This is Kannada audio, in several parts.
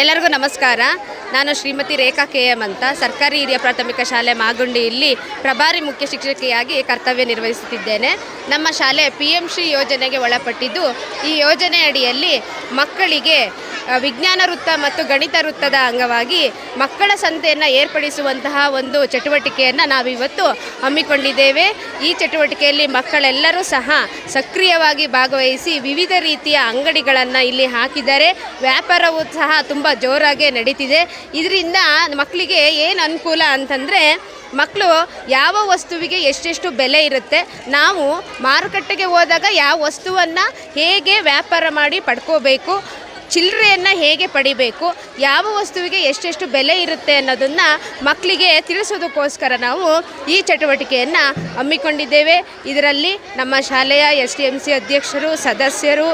ಎಲ್ಲರಿಗೂ ನಮಸ್ಕಾರ. ನಾನು ಶ್ರೀಮತಿ ರೇಖಾ ಕೆ ಎಂ ಅಂತ. ಸರ್ಕಾರಿ ಹಿರಿಯ ಪ್ರಾಥಮಿಕ ಶಾಲೆ ಮಾಗುಂಡಿಯಲ್ಲಿ ಪ್ರಭಾರಿ ಮುಖ್ಯ ಶಿಕ್ಷಕಿಯಾಗಿ ಕರ್ತವ್ಯ ನಿರ್ವಹಿಸುತ್ತಿದ್ದೇನೆ. ನಮ್ಮ ಶಾಲೆ ಪಿ ಎಂ ಶ್ರೀ ಯೋಜನೆಗೆ ಒಳಪಟ್ಟಿದ್ದು, ಈ ಯೋಜನೆ ಅಡಿಯಲ್ಲಿ ಮಕ್ಕಳಿಗೆ ವಿಜ್ಞಾನ ವೃತ್ತ ಮತ್ತು ಗಣಿತ ವೃತ್ತದ ಅಂಗವಾಗಿ ಮಕ್ಕಳ ಸಂತೆಯನ್ನು ಏರ್ಪಡಿಸುವಂತಹ ಒಂದು ಚಟುವಟಿಕೆಯನ್ನು ನಾವಿವತ್ತು ಹಮ್ಮಿಕೊಂಡಿದ್ದೇವೆ. ಈ ಚಟುವಟಿಕೆಯಲ್ಲಿ ಮಕ್ಕಳೆಲ್ಲರೂ ಸಹ ಸಕ್ರಿಯವಾಗಿ ಭಾಗವಹಿಸಿ ವಿವಿಧ ರೀತಿಯ ಅಂಗಡಿಗಳನ್ನು ಇಲ್ಲಿ ಹಾಕಿದ್ದಾರೆ. ವ್ಯಾಪಾರವು ಸಹ ತುಂಬ ಜೋರಾಗಿ ನಡೀತಿದೆ. ಇದರಿಂದ ಮಕ್ಕಳಿಗೆ ಏನು ಅನುಕೂಲ ಅಂತಂದರೆ ಮಕ್ಕಳು ಯಾವ ವಸ್ತುವಿಗೆ ಎಷ್ಟೆಷ್ಟು ಬೆಲೆ ಇರುತ್ತೆ, ನಾವು ಮಾರುಕಟ್ಟೆಗೆ ಹೋದಾಗ ಯಾವ ವಸ್ತುವನ್ನು ಹೇಗೆ ವ್ಯಾಪಾರ ಮಾಡಿ ಪಡ್ಕೋಬೇಕು ಚಿಲ್ಲರೆಯನ್ನು ಹೇಗೆ ಪಡಿಬೇಕು, ಯಾವ ವಸ್ತುವಿಗೆ ಎಷ್ಟೆಷ್ಟು ಬೆಲೆ ಇರುತ್ತೆ ಅನ್ನೋದನ್ನು ಮಕ್ಕಳಿಗೆ ತಿಳಿಸೋದಕ್ಕೋಸ್ಕರ ನಾವು ಈ ಚಟುವಟಿಕೆಯನ್ನು ಹಮ್ಮಿಕೊಂಡಿದ್ದೇವೆ. ಇದರಲ್ಲಿ ನಮ್ಮ ಶಾಲೆಯ ಎಸ್ ಡಿ ಎಂ ಸಿ ಅಧ್ಯಕ್ಷರು, ಸದಸ್ಯರು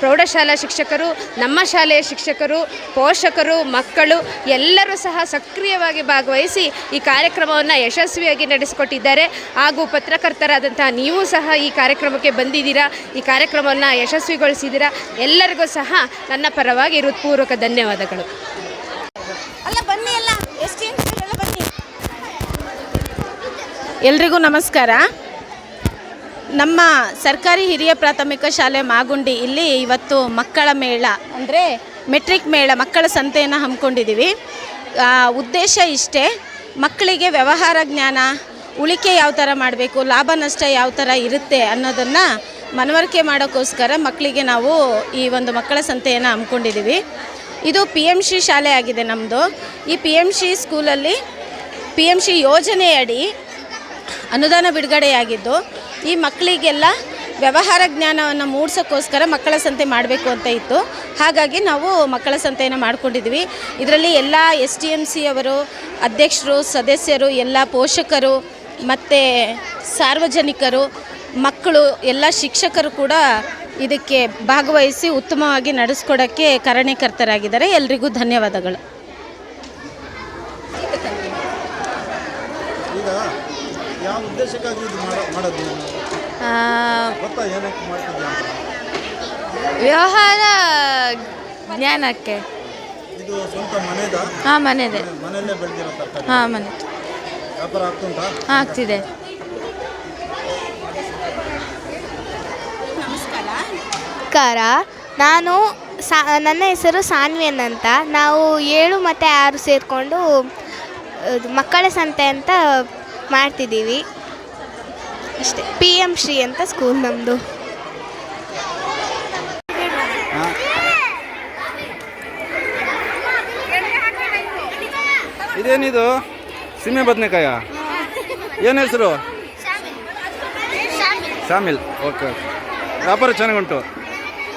ಪ್ರೌಢಶಾಲಾ ಶಿಕ್ಷಕರು, ನಮ್ಮ ಶಾಲೆಯ ಶಿಕ್ಷಕರು, ಪೋಷಕರು, ಮಕ್ಕಳು ಎಲ್ಲರೂ ಸಹ ಸಕ್ರಿಯವಾಗಿ ಭಾಗವಹಿಸಿ ಈ ಕಾರ್ಯಕ್ರಮವನ್ನು ಯಶಸ್ವಿಯಾಗಿ ನಡೆಸಿಕೊಟ್ಟಿದ್ದಾರೆ. ಹಾಗೂ ಪತ್ರಕರ್ತರಾದಂತಹ ನೀವು ಸಹ ಈ ಕಾರ್ಯಕ್ರಮಕ್ಕೆ ಬಂದಿದ್ದೀರಾ, ಈ ಕಾರ್ಯಕ್ರಮವನ್ನು ಯಶಸ್ವಿಗೊಳಿಸಿದ್ದೀರಾ, ಎಲ್ಲರಿಗೂ ಸಹ ನನ್ನ ಪರವಾಗಿ ಹೃತ್ಪೂರ್ವಕ ಧನ್ಯವಾದಗಳು. ಅಲ್ಲ ಬನ್ನಿ ಅಲ್ಲ ಎಷ್ಟು ಎಲ್ಲ ಬನ್ನಿ. ಎಲ್ರಿಗೂ ನಮಸ್ಕಾರ. ನಮ್ಮ ಸರ್ಕಾರಿ ಹಿರಿಯ ಪ್ರಾಥಮಿಕ ಶಾಲೆ ಮಾಗುಂಡಿ ಇಲ್ಲಿ ಇವತ್ತು ಮಕ್ಕಳ ಮೇಳ ಅಂದರೆ ಮೆಟ್ರಿಕ್ ಮೇಳ ಮಕ್ಕಳ ಸಂತೆಯನ್ನು ಹಮ್ಮಿಕೊಂಡಿದ್ದೀವಿ. ಆ, ಉದ್ದೇಶ ಇಷ್ಟೇ ಮಕ್ಕಳಿಗೆ ವ್ಯವಹಾರ ಜ್ಞಾನ ಉಳಿಕೆ ಯಾವ ಥರ ಮಾಡಬೇಕು, ಲಾಭ, ನಷ್ಟ ಯಾವ ಥರ ಇರುತ್ತೆ ಅನ್ನೋದನ್ನು ಮನವರಿಕೆ ಮಾಡೋಕ್ಕೋಸ್ಕರ ಮಕ್ಕಳಿಗೆ ನಾವು ಈ ಒಂದು ಮಕ್ಕಳ ಸಂತೆಯನ್ನು ಹಮ್ಮಿಕೊಂಡಿದ್ದೀವಿ. ಇದು ಪಿ ಎಂ ಶಿ ಶಾಲೆ ಆಗಿದೆ ನಮ್ಮದು ಈ ಪಿ ಎಂ ಶಿ ಸ್ಕೂಲಲ್ಲಿ ಪಿ ಎಂ ಶಿ ಯೋಜನೆಯಡಿ ಅನುದಾನ ಬಿಡುಗಡೆಯಾಗಿದ್ದು, ಈ ಮಕ್ಕಳಿಗೆಲ್ಲ ವ್ಯವಹಾರ ಜ್ಞಾನವನ್ನು ಮೂಡಿಸೋಕ್ಕೋಸ್ಕರ ಮಕ್ಕಳ ಸಂತೆ ಮಾಡಬೇಕು ಅಂತ ಇತ್ತು. ಹಾಗಾಗಿ ನಾವು ಮಕ್ಕಳ ಸಂತೆಯನ್ನು ಮಾಡ್ಕೊಂಡಿದ್ವಿ ಇದರಲ್ಲಿ ಎಲ್ಲ ಎಸ್ ಟಿ ಎಂ ಸಿ ಅವರು, ಅಧ್ಯಕ್ಷರು, ಸದಸ್ಯರು, ಎಲ್ಲ ಪೋಷಕರು ಮತ್ತು ಸಾರ್ವಜನಿಕರು ಮಕ್ಕಳು ಎಲ್ಲ ಶಿಕ್ಷಕರು ಕೂಡ ಇದಕ್ಕೆ ಭಾಗವಹಿಸಿ ಉತ್ತಮವಾಗಿ ನಡೆಸ್ಕೊಡೋಕ್ಕೆ ಕಾರಣೀಕರ್ತರಾಗಿದ್ದಾರೆ. ಎಲ್ರಿಗೂ ಧನ್ಯವಾದಗಳು. ವ್ಯವಹಾರ ಜ್ಞಾನಕ್ಕೆ. ಇದು ಸ್ವಂತ ಮನೆದ? ಹಾಂ ಮನೆದೆ. ಹಾಂ ಮನೆ. ವ್ಯಾಪಾರ ಆಗ್ತುಂಟಾ? ಆಗ್ತಿದೆ. ನಮಸ್ಕಾರ. ನಾನು ಸಾ ನನ್ನ ಹೆಸರು ಸಾನ್ವಿಯನ್ ಅಂತ ನಾವು ಏಳು ಮತ್ತು ಆರು ಸೇರಿಕೊಂಡು ಮಕ್ಕಳ ಸಂತೆ ಅಂತ ಮಾಡ್ತಿದ್ದೀವಿ. ಅಷ್ಟೇ ಪಿ ಎಂ ಶ್ರೀ ಅಂತ ಸ್ಕೂಲ್ ನಮ್ಮದು ಇದೇನಿದು? ಸೀಮೆ ಬದನೆಕಾಯ? ಏನು ಹೆಸರು? ಶಾಮಿಲ್. Okay okay. ವ್ಯಾಪಾರ ಚೆನ್ನಾಗುಂಟು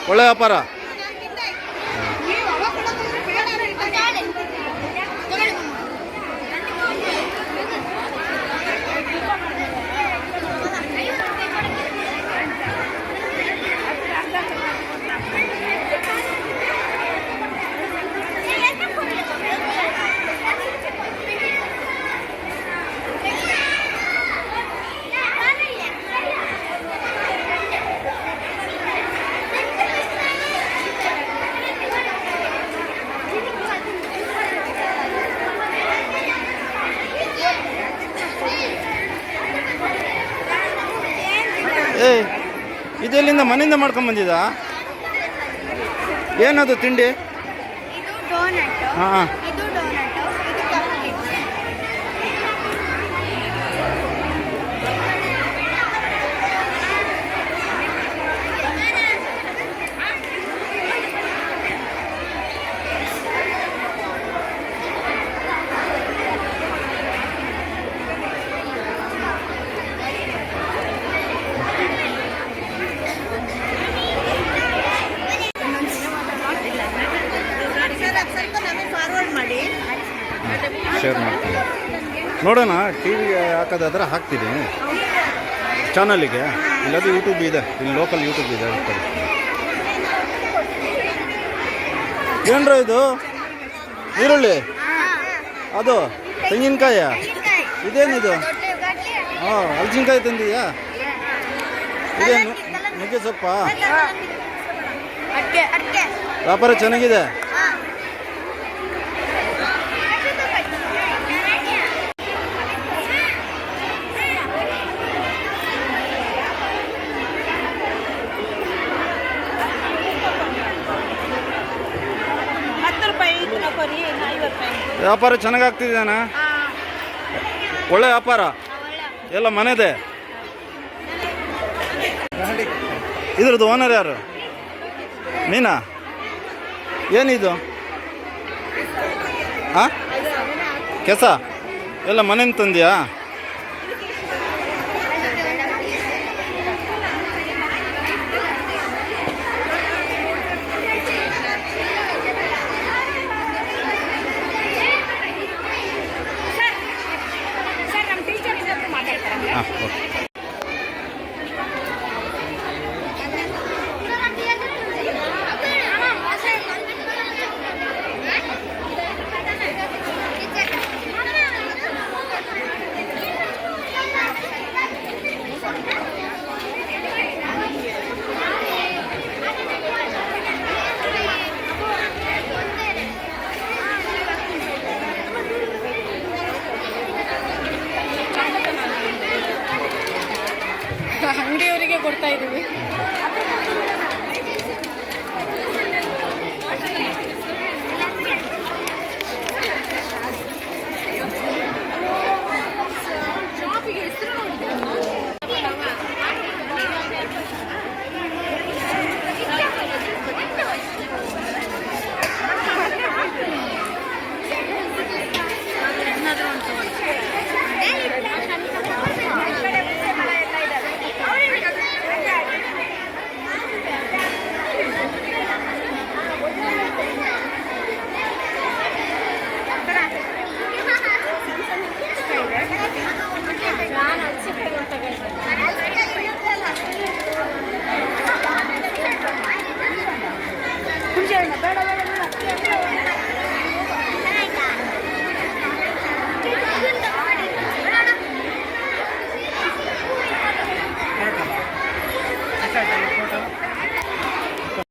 ಒಳ್ಳೆ ವ್ಯಾಪಾರ? ಇದೆಲ್ಲಿಂದ ಮನೆಯಿಂದ ಮಾಡ್ಕೊಂಡು ಬಂದಿದ್ದಾ? ಏನದು ತಿಂಡಿ? ಹಾಂ ಹಾಂ ಶೇರ್ ಮಾಡ್ತೀನಿ ನೋಡೋಣ ಟಿ ವಿಗೆ ಹಾಕೋದಾದ್ರೆ ಹಾಕ್ತೀನಿ. ಚಾನಲಿಗೆ. ಇಲ್ಲದು ಯೂಟ್ಯೂಬ್ ಇದೆ. ಇಲ್ಲಿ ಲೋಕಲ್ ಯೂಟ್ಯೂಬ್ ಇದೆ. ಏನ್ರ ಇದು? ಈರುಳ್ಳಿ? ಅದು? ತೆಂಗಿನಕಾಯ? ಇದೇನಿದು? ಹಾಂ ಹಲಸಿನಕಾಯಿ ತಂದಿದ್ಯಾ? ಇದೇನು? ನುಗ್ಗೆ ಸೊಪ್ಪ? ವ್ಯಾಪಾರ ಚೆನ್ನಾಗಿದೆ? ವ್ಯಾಪಾರ ಚೆನ್ನಾಗಿ ಆಗ್ತಿದೆಯಾ ಒಳ್ಳೆ ವ್ಯಾಪಾರ? ಎಲ್ಲ ಮನೆದೆ? ಇದ್ರದ್ದು ಓನರ್ ಯಾರು? ಮೀನಾ? ಏನಿದು? ಹಾಂ ಕೆಸ? ಎಲ್ಲ ಮನೆಯಿಂದ ತಂದ್ಯಾ? ಹಾಂ ಓಕೆ ಕೊಡ್ತಾ ಇದ್ದೀವಿ.